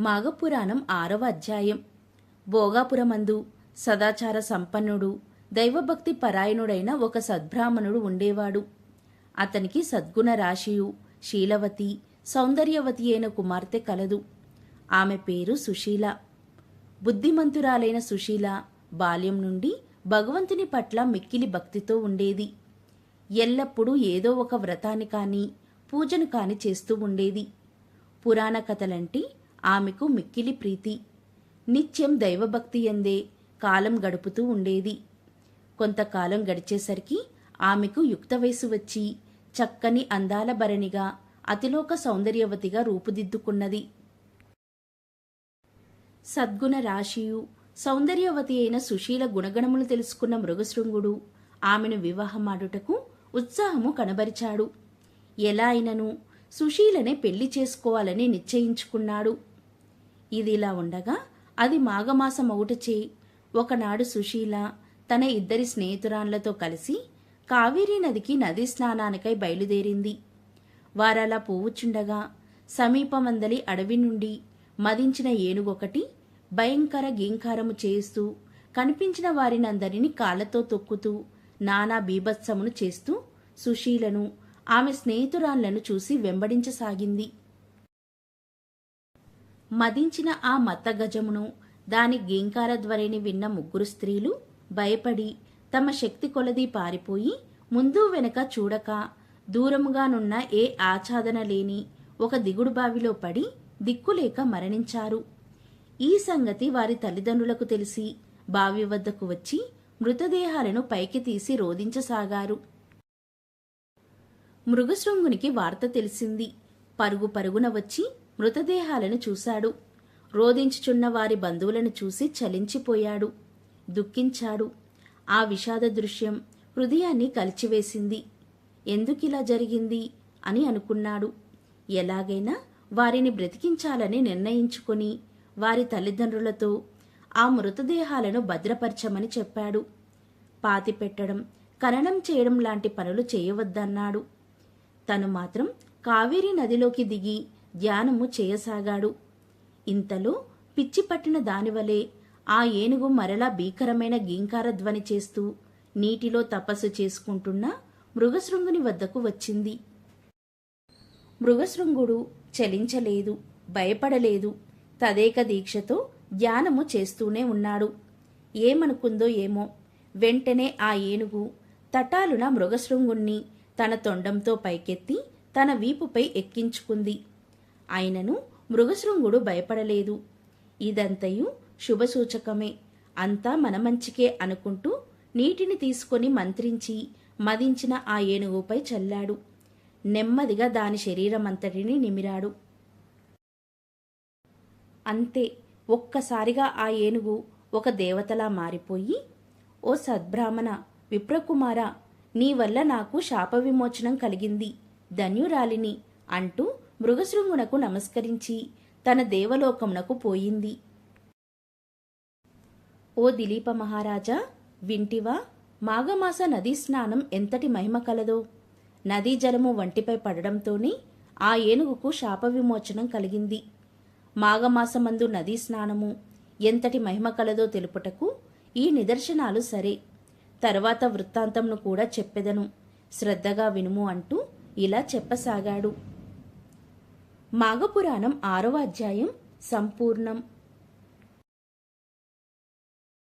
మాఘపురాణం ఆరవ అధ్యాయం. భోగాపురమందు సదాచార సంపన్నుడు దైవభక్తి పరాయణుడైన ఒక సద్బ్రాహ్మణుడు ఉండేవాడు. అతనికి సద్గుణ రాశియు శీలవతి సౌందర్యవతి అయిన కుమార్తె కలదు. ఆమె పేరు సుశీల. బుద్ధిమంతురాలైన సుశీల బాల్యం నుండి భగవంతుని పట్ల మిక్కిలి భక్తితో ఉండేది. ఎల్లప్పుడూ ఏదో ఒక వ్రతాన్ని కాని పూజను కాని చేస్తూ ఉండేది. పురాణ కథలంటే ఆమెకు మిక్కిలి ప్రీతి. నిత్యం దైవభక్తి ఎందే కాలం గడుపుతూ ఉండేది. కొంతకాలం గడిచేసరికి ఆమెకు యుక్త వయసు వచ్చి చక్కని అందాల భరణిగా అతిలోక సౌందర్యవతిగా రూపుదిద్దుకున్నది. సద్గుణ రాశియు సౌందర్యవతి అయిన సుశీల గుణగణములు తెలుసుకున్న మృగశృంగుడు ఆమెను వివాహమాడుటకు ఉత్సాహము కనబరిచాడు. ఎలా అయినను సుశీలనే పెళ్ళి చేసుకోవాలని నిశ్చయించుకున్నాడు. ఇదిలా ఉండగా అది మాఘమాసమవుటచే ఒకనాడు సుశీల తన ఇద్దరి స్నేహితురాన్లతో కలిసి కావేరీ నదికి నదీ స్నానానికై బయలుదేరింది. వారలా పోవుచుండగా సమీపమందలి అడవి నుండి మదించిన ఏనుగొకటి భయంకర గీంకారము చేస్తూ కనిపించిన వారినందరినీ కాళ్ళతో తొక్కుతూ నానా బీభత్సమును చేస్తూ సుశీలను ఆమె స్నేహితురాళ్ళను చూసి వెంబడించసాగింది. మదించిన ఆ మత్తగజమును దాని గేంకార ధ్వనిని విన్న ముగ్గురు స్త్రీలు భయపడి తమ శక్తి కొలది పారిపోయి ముందు వెనక చూడక దూరముగానున్న ఏ ఆచ్ఛాదన లేని ఒక దిగుడు బావిలో పడి దిక్కులేక మరణించారు. ఈ సంగతి వారి తల్లిదండ్రులకు తెలిసి బావి వద్దకు వచ్చి మృతదేహాలను పైకి తీసి రోధించసాగారు. మృగశృంగునికి వార్త తెలిసింది. పరుగు పరుగున వచ్చి మృతదేహాలను చూశాడు. రోదించుచున్న వారి బంధువులను చూసి చలించిపోయాడు. దుఃఖించాడు. ఆ విషాద దృశ్యం హృదయాన్ని కలిచివేసింది. ఎందుకిలా జరిగింది అని అనుకున్నాడు. ఎలాగైనా వారిని బ్రతికించాలని నిర్ణయించుకొని వారి తల్లిదండ్రులతో ఆ మృతదేహాలను భద్రపరచమని చెప్పాడు. పాతిపెట్టడం ఖననం చేయడం లాంటి పనులు చేయవద్దన్నాడు. తను మాత్రం కావేరీ నదిలోకి దిగి ధ్యానము చేయసాగాడు. ఇంతలో పిచ్చి పట్టిన దానివలే ఆ ఏనుగు మరలా భీకరమైన గీంకార ధ్వని చేస్తూ నీటిలో తపస్సు చేసుకుంటున్న మృగశృంగుని వద్దకు వచ్చింది. మృగశృంగుడు చలించలేదు భయపడలేదు తదేక దీక్షతో ధ్యానము చేస్తూనే ఉన్నాడు. ఏమనుకుందో ఏమో వెంటనే ఆ ఏనుగు తటాలున మృగశృంగుణ్ణి తన తొండంతో పైకెత్తి తన వీపుపై ఎక్కించుకుంది. ఆయనను మృగశృంగుడు భయపడలేదు. ఇదంతయు శుభసూచకమే. అంతా మన మంచికే అనుకుంటూ నీటిని తీసుకొని మంత్రించి మదించిన ఆ ఏనుగుపై చల్లాడు. నెమ్మదిగా దాని శరీరమంతటిని నిమిరాడు. అంతే ఒక్కసారిగా ఆ ఏనుగు ఒక దేవతలా మారిపోయి ఓ సద్బ్రాహ్మణ విప్రకుమార నీ వల్ల నాకు శాప విమోచనం కలిగింది ధన్యురాలిని అంటూ మృగశృంగునకు నమస్కరించి తన దేవలోకమునకు పోయింది. ఓ దిలీప మహారాజా వింటివా? మాఘమాస నదీ స్నానం ఎంతటి మహిమ కలదో? నదీ జలము వంటిపై పడడంతోనే ఆ ఏనుగుకు శాప విమోచనం కలిగింది. మాఘమాసమందు నదీ స్నానము ఎంతటి మహిమ కలదో తెలుపుటకు ఈ నిదర్శనాలు సరే. తర్వాత వృత్తాంతంను కూడా చెప్పెదను. శ్రద్ధగా వినుము అంటూ ఇలా చెప్పసాగాడు. మాఘపురాణం ఆరవ అధ్యాయం సంపూర్ణం.